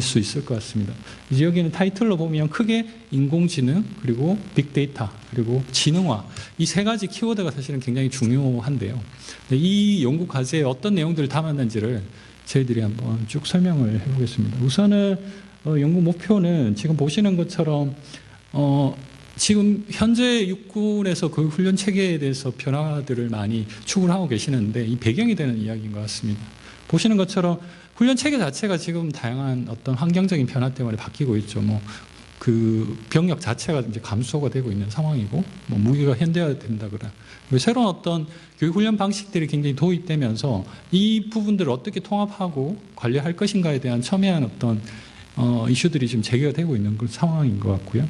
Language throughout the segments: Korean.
수 있을 것 같습니다. 이제 여기는 타이틀로 보면 크게 인공지능 그리고 빅데이터 그리고 지능화 이 세 가지 키워드가 사실은 굉장히 중요한데요. 네, 이 연구 과제에 어떤 내용들을 담았는지를 저희들이 한번 쭉 설명을 해보겠습니다. 우선은 어, 연구 목표는 지금 보시는 것처럼 어, 지금 현재 육군에서 그 훈련 체계에 대해서 변화들을 많이 추구를 하고 계시는데 이 배경이 되는 이야기인 것 같습니다. 보시는 것처럼 훈련 체계 자체가 지금 다양한 어떤 환경적인 변화 때문에 바뀌고 있죠. 뭐 그 병력 자체가 이제 감소가 되고 있는 상황이고 뭐 무기가 현대화된다거나 그리고 새로운 어떤 교육 훈련 방식들이 굉장히 도입되면서 이 부분들을 어떻게 통합하고 관리할 것인가에 대한 첨예한 어떤 어, 이슈들이 지금 제기가 되고 있는 그런 상황인 것 같고요.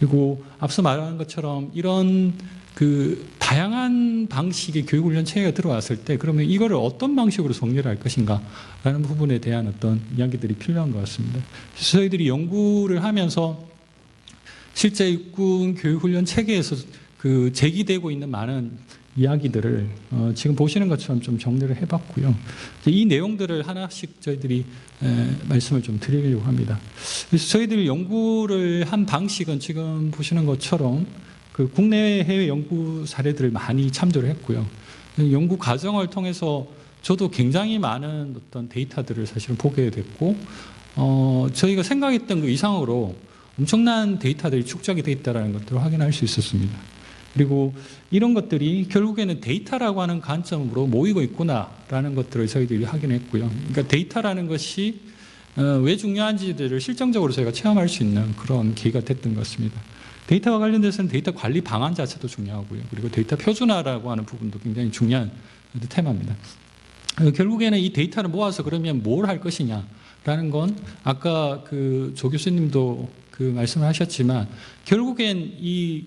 그리고 앞서 말한 것처럼 이런 그 다양한 방식의 교육훈련 체계가 들어왔을 때 그러면 이거를 어떤 방식으로 정리를 할 것인가라는 부분에 대한 어떤 이야기들이 필요한 것 같습니다. 저희들이 연구를 하면서 실제 육군 교육훈련 체계에서 그 제기되고 있는 많은 이야기들을 어, 지금 보시는 것처럼 좀 정리를 해봤고요. 이 내용들을 하나씩 저희들이 에, 말씀을 좀 드리려고 합니다. 그래서 저희들이 연구를 한 방식은 지금 보시는 것처럼 그 국내 해외 연구 사례들을 많이 참조를 했고요. 연구 과정을 통해서 저도 굉장히 많은 어떤 데이터들을 사실은 보게 됐고, 어, 저희가 생각했던 그 이상으로 엄청난 데이터들이 축적이 돼 있다는 것들을 확인할 수 있었습니다. 그리고 이런 것들이 결국에는 데이터라고 하는 관점으로 모이고 있구나라는 것들을 저희들이 확인했고요. 그러니까 데이터라는 것이 어, 왜 중요한지들을 실정적으로 저희가 체험할 수 있는 그런 계기가 됐던 것 같습니다. 데이터와 관련돼서는 데이터 관리 방안 자체도 중요하고요. 그리고 데이터 표준화라고 하는 부분도 굉장히 중요한 테마입니다. 어, 결국에는 이 데이터를 모아서 그러면 뭘 할 것이냐라는 건 아까 그 조 교수님도 그 말씀을 하셨지만 결국엔 이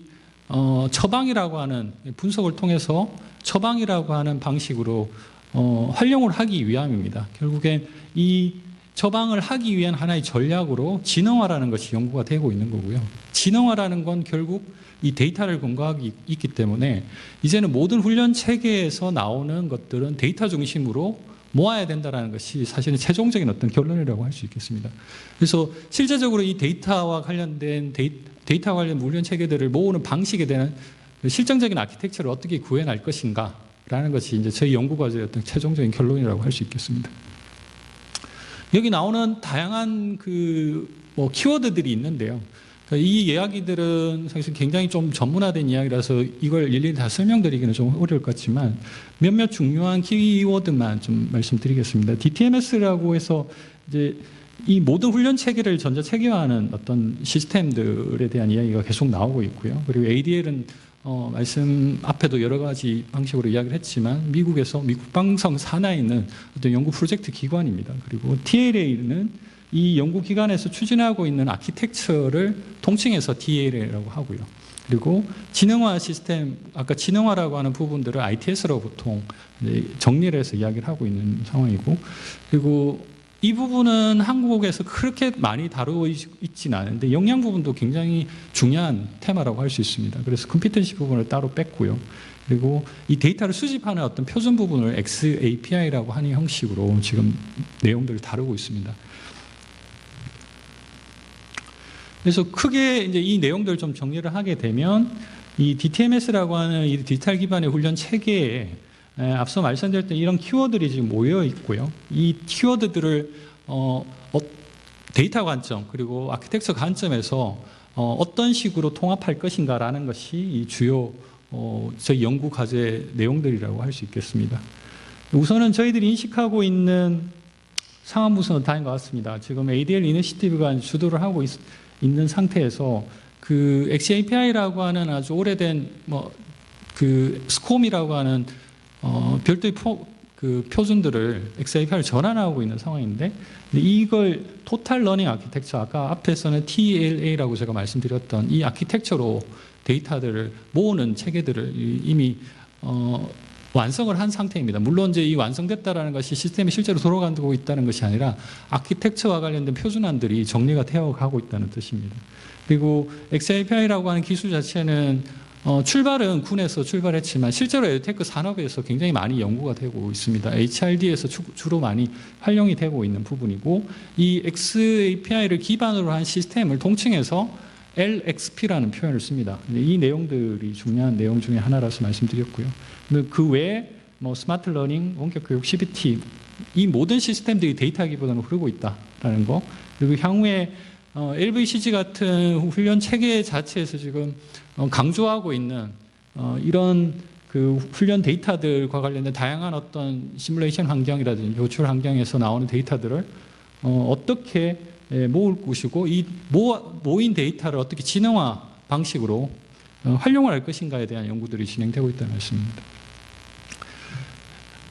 어, 처방이라고 하는 분석을 통해서 처방이라고 하는 방식으로 어, 활용을 하기 위함입니다. 결국엔 이 처방을 하기 위한 하나의 전략으로 진화라는 것이 연구가 되고 있는 거고요. 진화라는 건 결국 이 데이터를 근거하고 있기 때문에 이제는 모든 훈련 체계에서 나오는 것들은 데이터 중심으로 모아야 된다는 것이 사실은 최종적인 어떤 결론이라고 할 수 있겠습니다. 그래서 실제적으로 이 데이터와 관련된 데이, 데이터 관련 훈련 체계들을 모으는 방식에 대한 실정적인 아키텍처를 어떻게 구현할 것인가 라는 것이 이제 저희 연구 과제의 어떤 최종적인 결론이라고 할 수 있겠습니다. 여기 나오는 다양한 그 뭐 키워드들이 있는데요. 그러니까 이 이야기들은 사실 굉장히 좀 전문화된 이야기라서 이걸 일일이 다 설명드리기는 좀 어려울 것 같지만 몇몇 중요한 키워드만 좀 말씀드리겠습니다. DTMS라고 해서 이제 이 모든 훈련 체계를 전자 체계화하는 어떤 시스템들에 대한 이야기가 계속 나오고 있고요. 그리고 ADL은 어, 말씀 앞에도 여러 가지 방식으로 이야기를 했지만 미국에서 미국 방성 산하에 있는 어떤 연구 프로젝트 기관입니다. 그리고 TLA는 이 연구 기관에서 추진하고 있는 아키텍처를 통칭해서 TLA라고 하고요. 그리고 지능화 시스템, 아까 지능화라고 하는 부분들을 ITS로 보통 정리를 해서 이야기를 하고 있는 상황이고, 그리고 이 부분은 한국에서 그렇게 많이 다루고 있지는 않은데 영양 부분도 굉장히 중요한 테마라고 할 수 있습니다. 그래서 컴피턴시 부분을 따로 뺐고요. 그리고 이 데이터를 수집하는 어떤 표준 부분을 XAPI라고 하는 형식으로 지금 내용들을 다루고 있습니다. 그래서 크게 이제 이 내용들을 좀 정리를 하게 되면 이 DTMS라고 하는 이 디지털 기반의 훈련 체계에 앞서 말씀드렸던 이런 키워드들이 지금 모여 있고요. 이 키워드들을 어, 어, 데이터 관점 그리고 아키텍처 관점에서 어, 떤 식으로 통합할 것인가라는 것이 이 주요 어, 저희 연구 과제 내용들이라고 할 수 있겠습니다. 우선은 저희들이 인식하고 있는 상황 부서는 다인 것 같습니다. 지금 ADL 이니시티브가 주도를 하고 있, 있는 상태에서 그 XAPI라고 하는 아주 오래된 뭐 그 스콤이라고 하는 어 별도의 포, 그 표준들을 XAPI를 전환하고 있는 상황인데 이걸 토탈 러닝 아키텍처 아까 앞에서는 TLA라고 제가 말씀드렸던 이 아키텍처로 데이터들을 모으는 체계들을 이미 어 완성을 한 상태입니다. 물론 이제 이 완성됐다라는 것이 시스템이 실제로 돌아가고 있다는 것이 아니라 아키텍처와 관련된 표준안들이 정리가 되어 가고 있다는 뜻입니다. 그리고 XAPI라고 하는 기술 자체는 어, 출발은 군에서 출발했지만 실제로 에어테크 산업에서 굉장히 많이 연구가 되고 있습니다. HRD에서 주, 주로 많이 활용이 되고 있는 부분이고 이 XAPI를 기반으로 한 시스템을 통칭해서 LXP라는 표현을 씁니다. 이 내용들이 중요한 내용 중에 하나라서 말씀드렸고요. 그 외에 뭐 스마트 러닝, 원격 교육, CBT 이 모든 시스템들이 데이터 기반으로 흐르고 있다라는 거 그리고 향후에 어, LVCG 같은 훈련 체계 자체에서 지금 어, 강조하고 있는 어, 이런 그 훈련 데이터들과 관련된 다양한 어떤 시뮬레이션 환경이라든지 교출 환경에서 나오는 데이터들을 어, 어떻게 예, 모을 것이고 이 모, 모인 데이터를 어떻게 진영화 방식으로 어, 활용을 할 것인가에 대한 연구들이 진행되고 있다는 말씀입니다.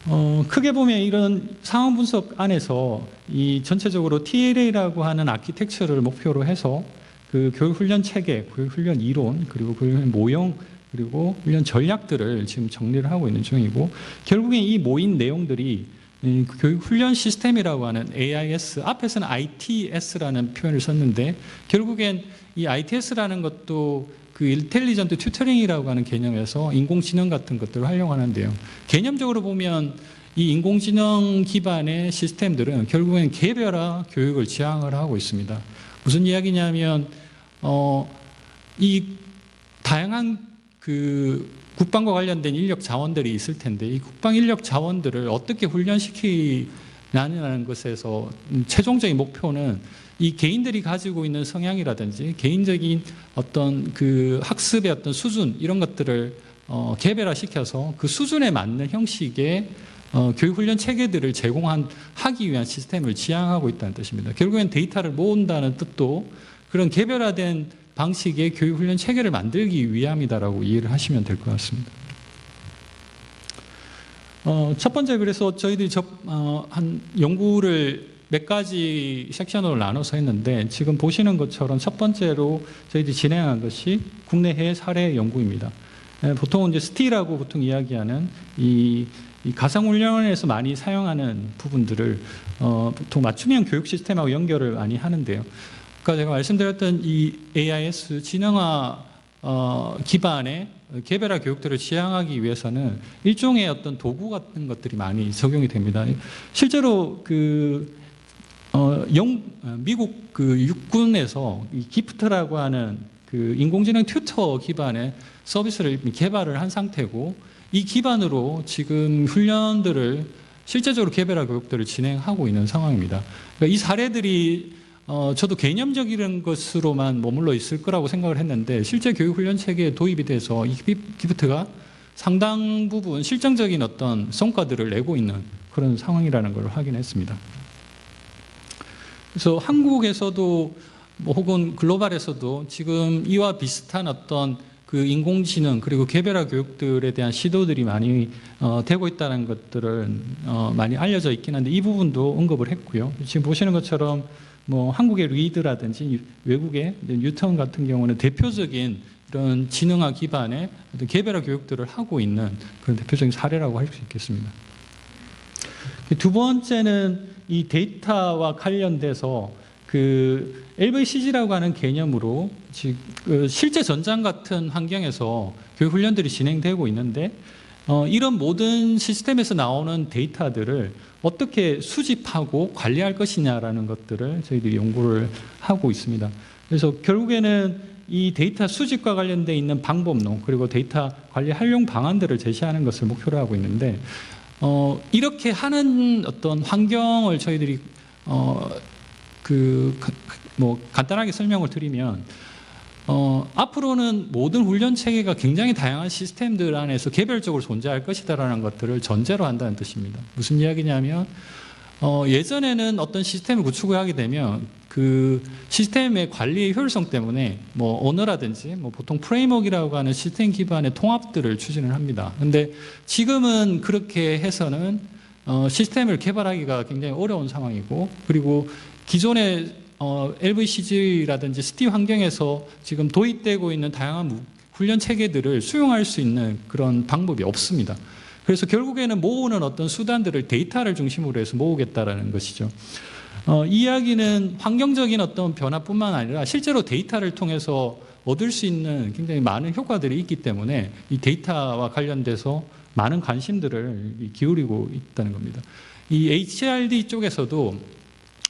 어, 크게 보면 이런 상황 분석 안에서 이 전체적으로 TLA라고 하는 아키텍처를 목표로 해서 그 교육 훈련 체계, 교육 훈련 이론, 그리고 교육 훈련 모형, 그리고 훈련 전략들을 지금 정리를 하고 있는 중이고 결국엔 이 모인 내용들이 이 교육 훈련 시스템이라고 하는 AIS 앞에서는 ITS라는 표현을 썼는데 결국엔 이 ITS라는 것도 그 인텔리전트 튜터링이라고 하는 개념에서 인공지능 같은 것들을 활용하는데요. 개념적으로 보면 이 인공지능 기반의 시스템들은 결국엔 개별화 교육을 지향을 하고 있습니다. 무슨 이야기냐면 어, 이 다양한 그 국방과 관련된 인력 자원들이 있을 텐데 이 국방 인력 자원들을 어떻게 훈련시키냐는 것에서 음, 최종적인 목표는 이 개인들이 가지고 있는 성향이라든지 개인적인 어떤 그 학습의 어떤 수준 이런 것들을 어, 개별화시켜서 그 수준에 맞는 형식의 어, 교육훈련 체계들을 제공한 하기 위한 시스템을 지향하고 있다는 뜻입니다. 결국엔 데이터를 모은다는 뜻도 그런 개별화된 방식의 교육훈련 체계를 만들기 위함이다라고 이해를 하시면 될 것 같습니다. 어, 첫 번째 그래서 저희들이 접, 어, 한 연구를 몇 가지 섹션으로 나눠서 했는데 지금 보시는 것처럼 첫 번째로 저희들이 진행한 것이 국내해 사례 연구입니다. 예, 보통 이제 스티라고 보통 이야기하는 이, 이 가상훈련에서 많이 사용하는 부분들을 어, 보통 맞춤형 교육 시스템하고 연결을 많이 하는데요. 아까 제가 말씀드렸던 이 AIS 진영화 어, 기반의 개별화 교육들을 지향하기 위해서는 일종의 어떤 도구 같은 것들이 많이 적용이 됩니다. 실제로 그 어, 영, 미국 그 육군에서 이 기프트라고 하는 그 인공지능 튜터 기반의 서비스를 개발을 한 상태고 이 기반으로 지금 훈련들을 실제적으로 개별화 교육들을 진행하고 있는 상황입니다. 그러니까 이 사례들이 어, 저도 개념적인 것으로만 머물러 있을 거라고 생각을 했는데 실제 교육 훈련 체계에 도입이 돼서 이 기프트가 상당 부분 실정적인 어떤 성과들을 내고 있는 그런 상황이라는 걸 확인했습니다. 그래서 한국에서도 뭐 혹은 글로벌에서도 지금 이와 비슷한 어떤 그 인공지능 그리고 개별화 교육들에 대한 시도들이 많이 어, 되고 있다는 것들을 어, 많이 알려져 있긴 한데 이 부분도 언급을 했고요. 지금 보시는 것처럼 뭐 한국의 리드라든지 외국의 뉴턴 같은 경우는 대표적인 이런 지능화 기반의 어떤 개별화 교육들을 하고 있는 그런 대표적인 사례라고 할 수 있겠습니다. 두 번째는 이 데이터와 관련돼서 그 LVCG라고 하는 개념으로 그 실제 전장 같은 환경에서 교육 훈련들이 진행되고 있는데 어, 이런 모든 시스템에서 나오는 데이터들을 어떻게 수집하고 관리할 것이냐라는 것들을 저희들이 연구를 하고 있습니다. 그래서 결국에는 이 데이터 수집과 관련돼 있는 방법론 그리고 데이터 관리 활용 방안들을 제시하는 것을 목표로 하고 있는데 어, 이렇게 하는 어떤 환경을 저희들이 어, 그, 뭐, 간단하게 설명을 드리면, 어, 앞으로는 모든 훈련 체계가 굉장히 다양한 시스템들 안에서 개별적으로 존재할 것이다라는 것들을 전제로 한다는 뜻입니다. 무슨 이야기냐면, 어, 예전에는 어떤 시스템을 구축을 하게 되면 그 시스템의 관리의 효율성 때문에 뭐 언어라든지 뭐 보통 프레임워크라고 하는 시스템 기반의 통합들을 추진을 합니다. 근데 지금은 그렇게 해서는 어, 시스템을 개발하기가 굉장히 어려운 상황이고 그리고 기존의 어, LVCG라든지 스티 환경에서 지금 도입되고 있는 다양한 훈련 체계들을 수용할 수 있는 그런 방법이 없습니다. 그래서 결국에는 모으는 어떤 수단들을 데이터를 중심으로 해서 모으겠다라는 것이죠. 어, 이 이야기는 환경적인 어떤 변화뿐만 아니라 실제로 데이터를 통해서 얻을 수 있는 굉장히 많은 효과들이 있기 때문에 이 데이터와 관련돼서 많은 관심들을 이 기울이고 있다는 겁니다. 이 HRD 쪽에서도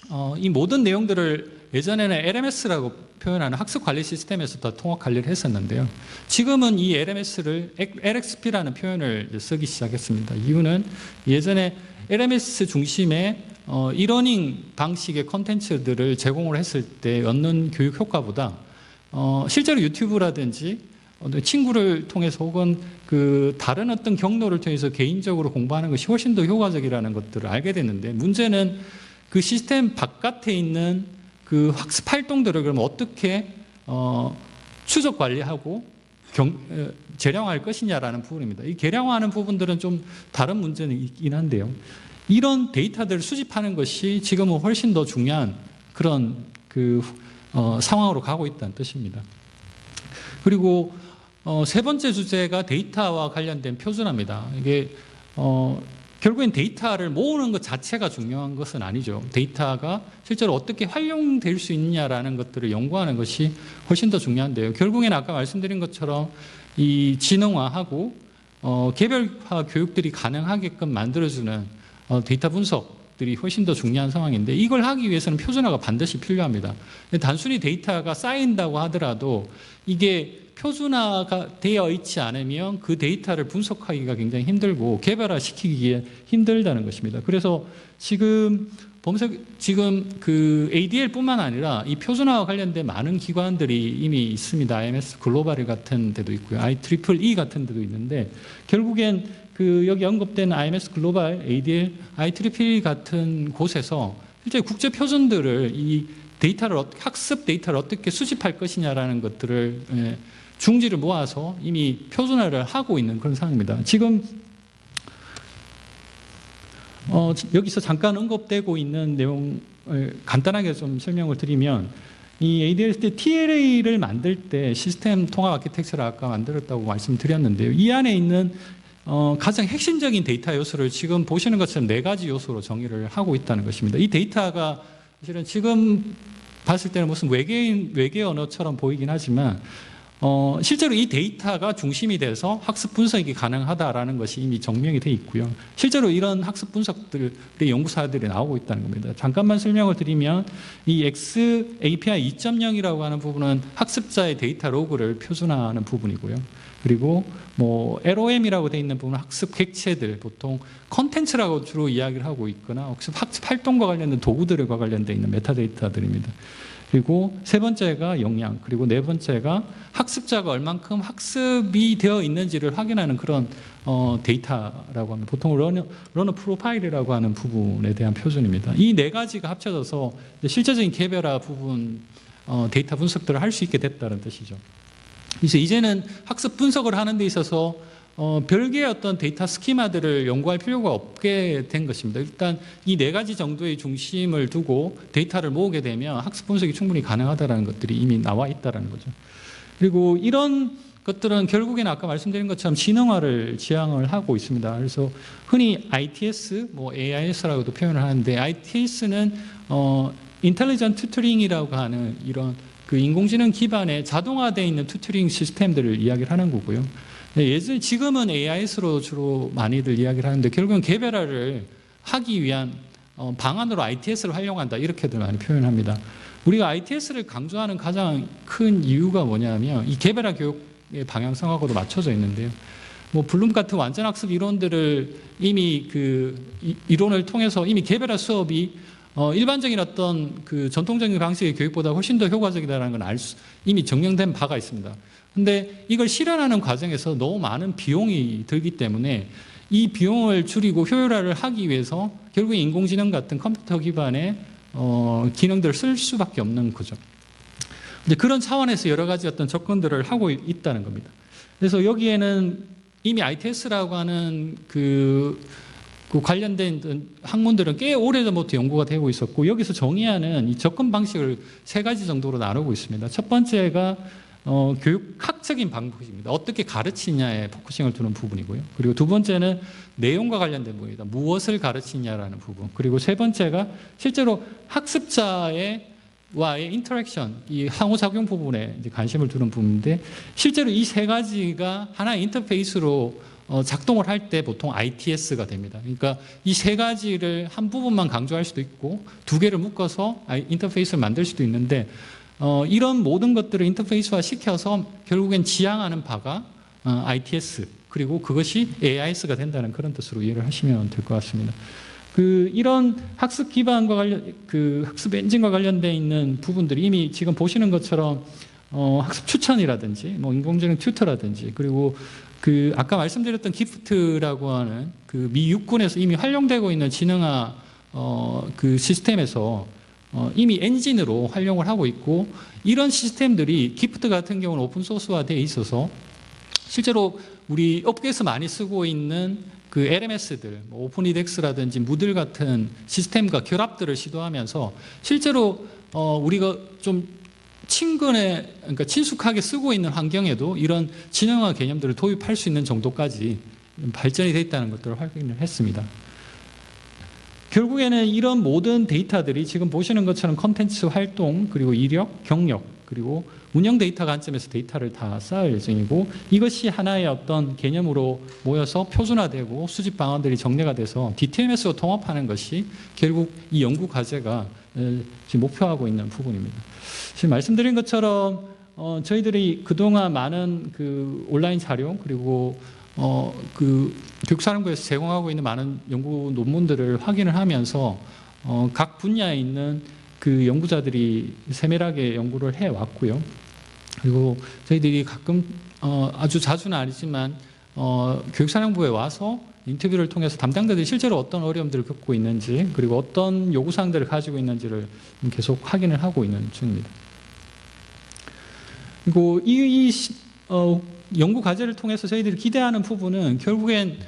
어, 이 모든 내용들을 예전에는 LMS라고 표현하는 학습 관리 시스템에서 다 통합 관리를 했었는데요. 지금은 이 LMS를 LXP라는 표현을 쓰기 시작했습니다. 이유는 예전에 LMS 중심의 어, 이러닝 방식의 컨텐츠들을 제공을 했을 때 얻는 교육 효과보다 어, 실제로 유튜브라든지 친구를 통해서 혹은 그 다른 어떤 경로를 통해서 개인적으로 공부하는 것이 훨씬 더 효과적이라는 것들을 알게 됐는데 문제는 그 시스템 바깥에 있는 그 학습 활동들을 그럼 어떻게 어, 추적 관리하고 경, 어, 재량화할 것이냐라는 부분입니다. 이 개량화하는 부분들은 좀 다른 문제는 있긴 한데요. 이런 데이터들을 수집하는 것이 지금은 훨씬 더 중요한 그런 그 어, 상황으로 가고 있다는 뜻입니다. 그리고 어, 세 번째 주제가 데이터와 관련된 표준화입니다. 이게 어, 결국엔 데이터를 모으는 것 자체가 중요한 것은 아니죠. 데이터가 실제로 어떻게 활용될 수 있느냐라는 것들을 연구하는 것이 훨씬 더 중요한데요. 결국엔 아까 말씀드린 것처럼 이 지능화하고 어, 개별화 교육들이 가능하게끔 만들어주는 어, 데이터 분석들이 훨씬 더 중요한 상황인데 이걸 하기 위해서는 표준화가 반드시 필요합니다. 단순히 데이터가 쌓인다고 하더라도 이게 표준화가 되어 있지 않으면 그 데이터를 분석하기가 굉장히 힘들고 개별화시키기에 힘들다는 것입니다. 그래서 지금 범석 지금 그 ADL뿐만 아니라 이 표준화와 관련된 많은 기관들이 이미 있습니다. IMS 글로벌 같은 데도 있고요. IEEE 같은 데도 있는데 결국엔 그 여기 언급된 IMS 글로벌, ADL, IEEE 같은 곳에서 실제 국제 표준들을 이 데이터를 어떻게- 학습 데이터를 어떻게 수집할 것이냐라는 것들을 예, 중지를 모아서 이미 표준화를 하고 있는 그런 상황입니다. 지금 어, 여기서 잠깐 언급되고 있는 내용을 간단하게 좀 설명을 드리면 이 ADL 때 TLA를 만들 때 시스템 통합 아키텍처를 아까 만들었다고 말씀드렸는데요. 이 안에 있는 어, 가장 핵심적인 데이터 요소를 지금 보시는 것처럼 네 가지 요소로 정의를 하고 있다는 것입니다. 이 데이터가 사실은 지금 봤을 때는 무슨 외계인 외계 언어처럼 보이긴 하지만 어, 실제로 이 데이터가 중심이 돼서 학습 분석이 가능하다라는 것이 이미 증명이 돼 있고요. 실제로 이런 학습 분석들의 연구사들이 나오고 있다는 겁니다. 잠깐만 설명을 드리면 이 X API 2.0이라고 하는 부분은 학습자의 데이터 로그를 표준화하는 부분이고요. 그리고 뭐 LOM이라고 돼 있는 부분은 학습 객체들 보통 컨텐츠라고 주로 이야기를 하고 있거나 학습 학습 활동과 관련된 도구들과 관련돼 있는 메타데이터들입니다. 그리고 세 번째가 역량, 그리고 네 번째가 학습자가 얼만큼 학습이 되어 있는지를 확인하는 그런 어, 데이터라고 하면 보통 러너, 러너 프로파일이라고 하는 부분에 대한 표준입니다. 이 네 가지가 합쳐져서 실제적인 개별화 부분 어, 데이터 분석들을 할 수 있게 됐다는 뜻이죠. 그래서 이제는 학습 분석을 하는 데 있어서 어, 별개의 어떤 데이터 스키마들을 연구할 필요가 없게 된 것입니다. 일단 이 네 가지 정도의 중심을 두고 데이터를 모으게 되면 학습 분석이 충분히 가능하다는 것들이 이미 나와 있다는 거죠. 그리고 이런 것들은 결국에는 아까 말씀드린 것처럼 지능화를 지향을 하고 있습니다. 그래서 흔히 ITS, 뭐 AIS라고도 표현을 하는데 ITS는 어, 인텔리전트 튜터링이라고 하는 이런 그 인공지능 기반의 자동화되어 있는 튜터링 시스템들을 이야기를 하는 거고요. 네, 예전 지금은 AIS로 주로 많이들 이야기를 하는데 결국은 개별화를 하기 위한 어, 방안으로 ITS를 활용한다 이렇게들 많이 표현합니다. 우리가 ITS를 강조하는 가장 큰 이유가 뭐냐면 이 개별화 교육의 방향성하고도 맞춰져 있는데요. 뭐 블룸 같은 완전 학습 이론들을 이미 그 이- 이론을 통해서 이미 개별화 수업이 어, 일반적인 어떤 그 전통적인 방식의 교육보다 훨씬 더 효과적이다라는 건 알 수, 이미 증명된 바가 있습니다. 근데 이걸 실현하는 과정에서 너무 많은 비용이 들기 때문에 이 비용을 줄이고 효율화를 하기 위해서 결국 인공지능 같은 컴퓨터 기반의 어, 기능들을 쓸 수밖에 없는 거죠. 이제 그런 차원에서 여러 가지 어떤 접근들을 하고 있- 있다는 겁니다. 그래서 여기에는 이미 ITS라고 하는 그, 그 관련된 학문들은 꽤 오래전부터 연구가 되고 있었고 여기서 정의하는 이 접근 방식을 세 가지 정도로 나누고 있습니다. 첫 번째가 어, 교육학적인 방법입니다. 어떻게 가르치냐에 포커싱을 두는 부분이고요. 그리고 두 번째는 내용과 관련된 부분입니다. 무엇을 가르치냐라는 부분. 그리고 세 번째가 실제로 학습자의 와의 인터랙션, 이 상호작용 부분에 관심을 두는 부분인데 실제로 이 세 가지가 하나의 인터페이스로 어, 작동을 할 때 보통 ITS가 됩니다. 그러니까 이 세 가지를 한 부분만 강조할 수도 있고 두 개를 묶어서 인터페이스를 만들 수도 있는데 어, 이런 모든 것들을 인터페이스화 시켜서 결국엔 지향하는 바가 어, ITS 그리고 그것이 AIS가 된다는 그런 뜻으로 이해를 하시면 될 것 같습니다. 그 이런 학습 기반과 관련 그 학습 엔진과 관련돼 있는 부분들이 이미 지금 보시는 것처럼 어, 학습 추천이라든지 뭐 인공지능 튜터라든지 그리고 그 아까 말씀드렸던 기프트라고 하는 그 미 육군에서 이미 활용되고 있는 지능화 어, 그 시스템에서 어, 이미 엔진으로 활용을 하고 있고 이런 시스템들이 기프트 같은 경우는 오픈 소스화되어 있어서 실제로 우리 업계에서 많이 쓰고 있는 그 LMS들, 뭐 오픈리덱스라든지 무들 같은 시스템과 결합들을 시도하면서 실제로 어, 우리가 좀 친근해, 그러니까 친숙하게 쓰고 있는 환경에도 이런 진영화 개념들을 도입할 수 있는 정도까지 발전이 돼 있다는 것들을 확인을 했습니다. 결국에는 이런 모든 데이터들이 지금 보시는 것처럼 컨텐츠 활동 그리고 이력, 경력 그리고 운영 데이터 관점에서 데이터를 다 쌓을 예정이고 이것이 하나의 어떤 개념으로 모여서 표준화되고 수집 방안들이 정리가 돼서 DTMS로 통합하는 것이 결국 이 연구 과제가 에, 지금 목표하고 있는 부분입니다. 지금 말씀드린 것처럼 어, 저희들이 그동안 많은 그 온라인 자료 그리고 어, 그 교육사령부에서 제공하고 있는 많은 연구 논문들을 확인을 하면서 어, 각 분야에 있는 그 연구자들이 세밀하게 연구를 해 왔고요. 그리고 저희들이 가끔 어, 아주 자주는 아니지만 어, 교육사령부에 와서 인터뷰를 통해서 담당자들이 실제로 어떤 어려움들을 겪고 있는지 그리고 어떤 요구사항들을 가지고 있는지를 계속 확인을 하고 있는 중입니다. 그리고 이, 이 시- 어, 연구 과제를 통해서 저희들이 기대하는 부분은 결국엔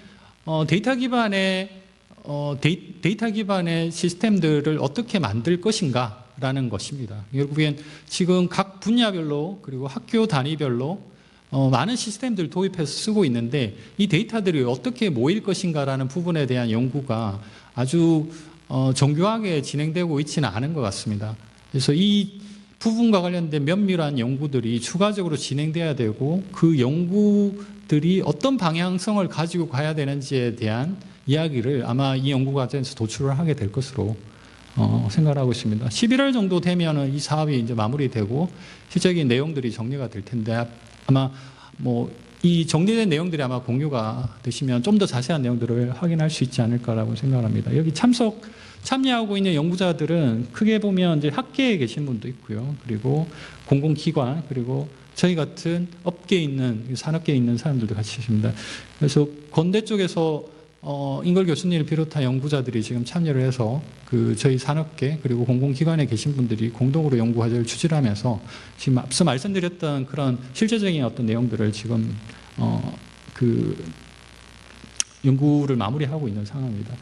어, 데이터 기반의 어, 데이, 데이터 기반의 시스템들을 어떻게 만들 것인가라는 것입니다. 결국엔 지금 각 분야별로 그리고 학교 단위별로 어, 많은 시스템들 도입해서 쓰고 있는데 이 데이터들이 어떻게 모일 것인가라는 부분에 대한 연구가 아주 어, 정교하게 진행되고 있지는 않은 것 같습니다. 그래서 이 부분과 관련된 면밀한 연구들이 추가적으로 진행돼야 되고 그 연구들이 어떤 방향성을 가지고 가야 되는지에 대한 이야기를 아마 이 연구 과정에서 도출을 하게 될 것으로 어, 생각하고 있습니다. 11월 정도 되면은 이 사업이 이제 마무리되고 실적인 내용들이 정리가 될 텐데 아마 뭐 이 정리된 내용들이 아마 공유가 되시면 좀 더 자세한 내용들을 확인할 수 있지 않을까라고 생각합니다. 여기 참석 참여하고 있는 연구자들은 크게 보면 이제 학계에 계신 분도 있고요. 그리고 공공기관 그리고 저희 같은 업계에 있는 산업계에 있는 사람들도 같이 계십니다. 그래서 건대 쪽에서 어, 인걸 교수님을 비롯한 연구자들이 지금 참여를 해서 그 저희 산업계 그리고 공공기관에 계신 분들이 공동으로 연구 과제를 추진하면서 지금 앞서 말씀드렸던 그런 실제적인 어떤 내용들을 지금 어, 그 연구를 마무리하고 있는 상황입니다.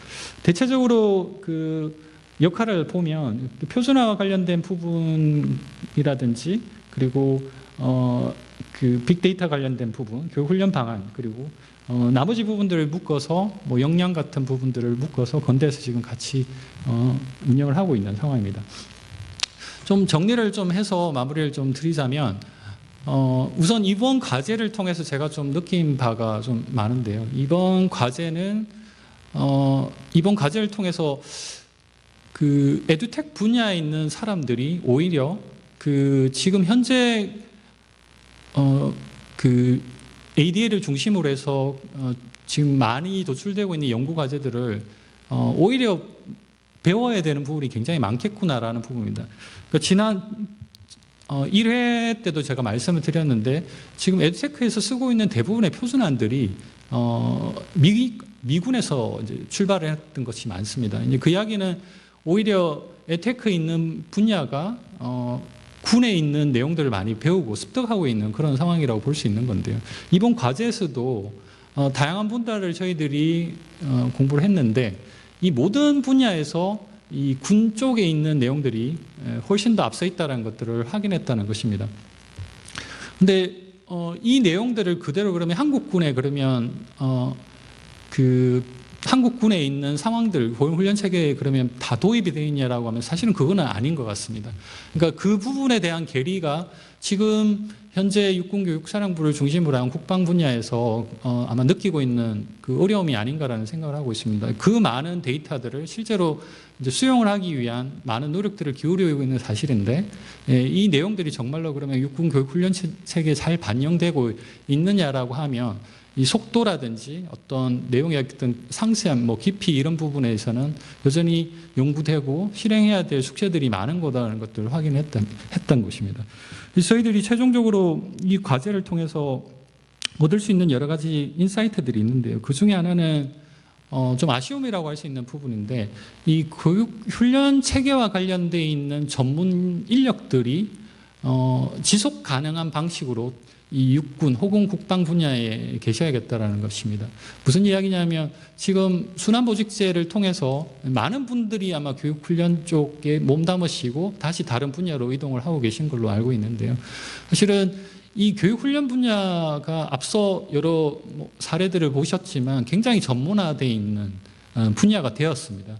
대체적으로 그 역할을 보면 그 표준화와 관련된 부분이라든지 그리고 어, 그 빅데이터 관련된 부분, 교육 훈련 방안 그리고 어, 나머지 부분들을 묶어서 뭐 역량 같은 부분들을 묶어서 건대에서 지금 같이 어, 운영을 하고 있는 상황입니다. 좀 정리를 좀 해서 마무리를 좀 드리자면 어, 우선 이번 과제를 통해서 제가 좀 느낀 바가 좀 많은데요. 이번 과제는 어, 이번 과제를 통해서 그 에듀텍 분야에 있는 사람들이 오히려 그 지금 현재 어, 그 ADL을 중심으로 해서 어, 지금 많이 도출되고 있는 연구 과제들을 어, 오히려 배워야 되는 부분이 굉장히 많겠구나라는 부분입니다. 그러니까 지난 어, 1회 때도 제가 말씀을 드렸는데 지금 에듀테크에서 쓰고 있는 대부분의 표준안들이 어, 미, 미군에서 출발을 했던 것이 많습니다. 이제 그 이야기는 오히려 에테크에 있는 분야가 어, 군에 있는 내용들을 많이 배우고 습득하고 있는 그런 상황이라고 볼 수 있는 건데요. 이번 과제에서도 어, 다양한 분야를 저희들이 어, 공부를 했는데 이 모든 분야에서 이 군 쪽에 있는 내용들이 에, 훨씬 더 앞서 있다는 것들을 확인했다는 것입니다. 근데 어, 이 내용들을 그대로 그러면 한국군에 그러면 어, 그 한국군에 있는 상황들 고용 훈련 체계에 그러면 다 도입이 되어 있냐라고 하면 사실은 그거는 아닌 것 같습니다. 그러니까 그 부분에 대한 계리가 지금 현재 육군 교육 사령부를 중심으로 한 국방 분야에서 어, 아마 느끼고 있는 그 어려움이 아닌가라는 생각을 하고 있습니다. 그 많은 데이터들을 실제로 이제 수용을 하기 위한 많은 노력들을 기울이고 있는 사실인데 예, 이 내용들이 정말로 그러면 육군 교육 훈련 체- 체계에 잘 반영되고 있느냐라고 하면 이 속도라든지 어떤 내용의 어떤 상세한 뭐 깊이 이런 부분에서는 여전히 연구되고 실행해야 될 숙제들이 많은 거다라는 것들을 확인했던 했던 것입니다. 저희들이 최종적으로 이 과제를 통해서 얻을 수 있는 여러 가지 인사이트들이 있는데요. 그 중에 하나는 어, 좀 아쉬움이라고 할 수 있는 부분인데 이 교육 훈련 체계와 관련돼 있는 전문 인력들이 어, 지속 가능한 방식으로 이 육군 혹은 국방 분야에 계셔야겠다라는 것입니다. 무슨 이야기냐면 지금 순환보직제를 통해서 많은 분들이 아마 교육훈련 쪽에 몸담으시고 다시 다른 분야로 이동을 하고 계신 걸로 알고 있는데요. 사실은 이 교육훈련 분야가 앞서 여러 뭐 사례들을 보셨지만 굉장히 전문화되어 있는 어, 분야가 되었습니다.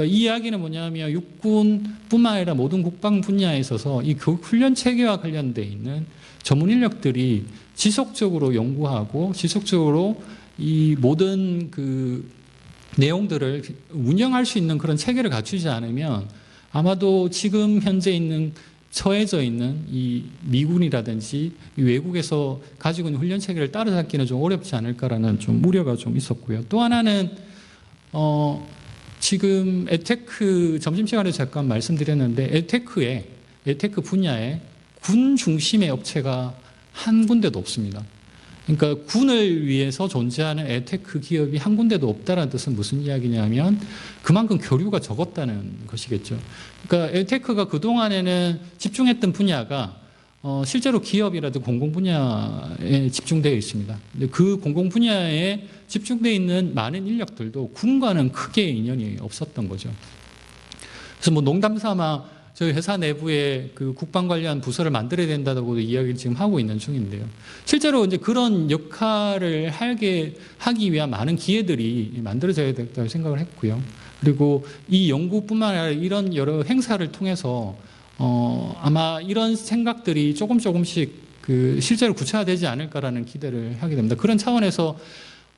그러니까 이 이야기는 뭐냐면 육군뿐만 아니라 모든 국방 분야에 있어서 이 교육 훈련 체계와 관련돼 있는 전문 인력들이 지속적으로 연구하고 지속적으로 이 모든 그 내용들을 운영할 수 있는 그런 체계를 갖추지 않으면 아마도 지금 현재 있는 처해져 있는 이 미군이라든지 이 외국에서 가지고 있는 훈련 체계를 따라잡기는 좀 어렵지 않을까라는 좀 우려가 좀 있었고요. 또 하나는 어 지금 에테크 점심시간에 잠깐 말씀드렸는데 에테크에 에테크 분야에 군 중심의 업체가 한 군데도 없습니다. 그러니까 군을 위해서 존재하는 에테크 기업이 한 군데도 없다는 뜻은 무슨 이야기냐면 그만큼 교류가 적었다는 것이겠죠. 그러니까 에테크가 그동안에는 집중했던 분야가 어, 실제로 기업이라도 공공 분야에 집중되어 있습니다. 그 공공 분야에 집중되어 있는 많은 인력들도 군과는 크게 인연이 없었던 거죠. 그래서 뭐 농담 삼아 저희 회사 내부에 그 국방 관련 부서를 만들어야 된다고 이야기를 지금 하고 있는 중인데요. 실제로 이제 그런 역할을 하게 하기 위한 많은 기회들이 만들어져야 된다고 생각을 했고요. 그리고 이 연구뿐만 아니라 이런 여러 행사를 통해서 어, 아마 이런 생각들이 조금 조금씩 그 실제로 구체화되지 않을까라는 기대를 하게 됩니다. 그런 차원에서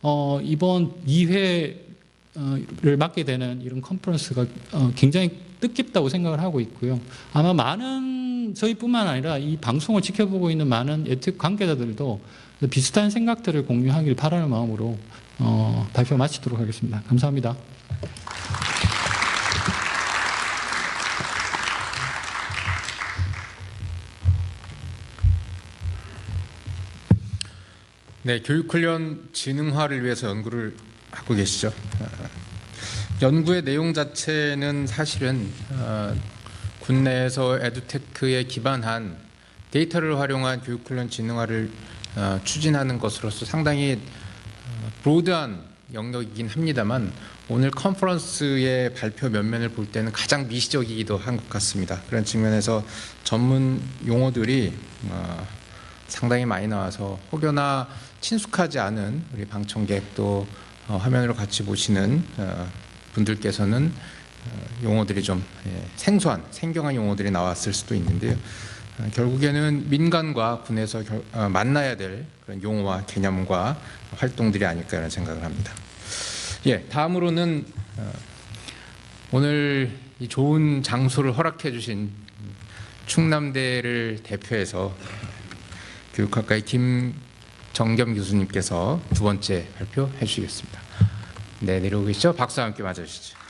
어, 이번 2회를 맡게 되는 이런 컨퍼런스가 어, 굉장히 뜻깊다고 생각을 하고 있고요. 아마 많은 저희뿐만 아니라 이 방송을 지켜보고 있는 많은 에틱 관계자들도 비슷한 생각들을 공유하길 바라는 마음으로 어, 발표 마치도록 하겠습니다. 감사합니다. 네, 교육훈련 진흥화를 위해서 연구를 하고 계시죠. 어, 연구의 내용 자체는 사실은 어, 국내에서 에듀테크에 기반한 데이터를 활용한 교육훈련 진흥화를 어, 추진하는 것으로서 상당히 어, 브로드한 영역이긴 합니다만 오늘 컨퍼런스의 발표 면면을 볼 때는 가장 미시적이기도 한 것 같습니다. 그런 측면에서 전문 용어들이 어, 상당히 많이 나와서 혹여나 친숙하지 않은 우리 방청객 또 어, 화면으로 같이 보시는 어, 분들께서는 어, 용어들이 좀 예, 생소한 생경한 용어들이 나왔을 수도 있는데요. 어, 결국에는 민간과 군에서 만나야 될 그런 용어와 개념과 활동들이 아닐까라는 생각을 합니다. 예, 다음으로는 어, 오늘 이 좋은 장소를 허락해 주신 충남대를 대표해서 교육학과의 김정겸 교수님께서 두 번째 발표해 주시겠습니다. 네, 내려오고 계시죠? 박수 함께 맞아주시죠.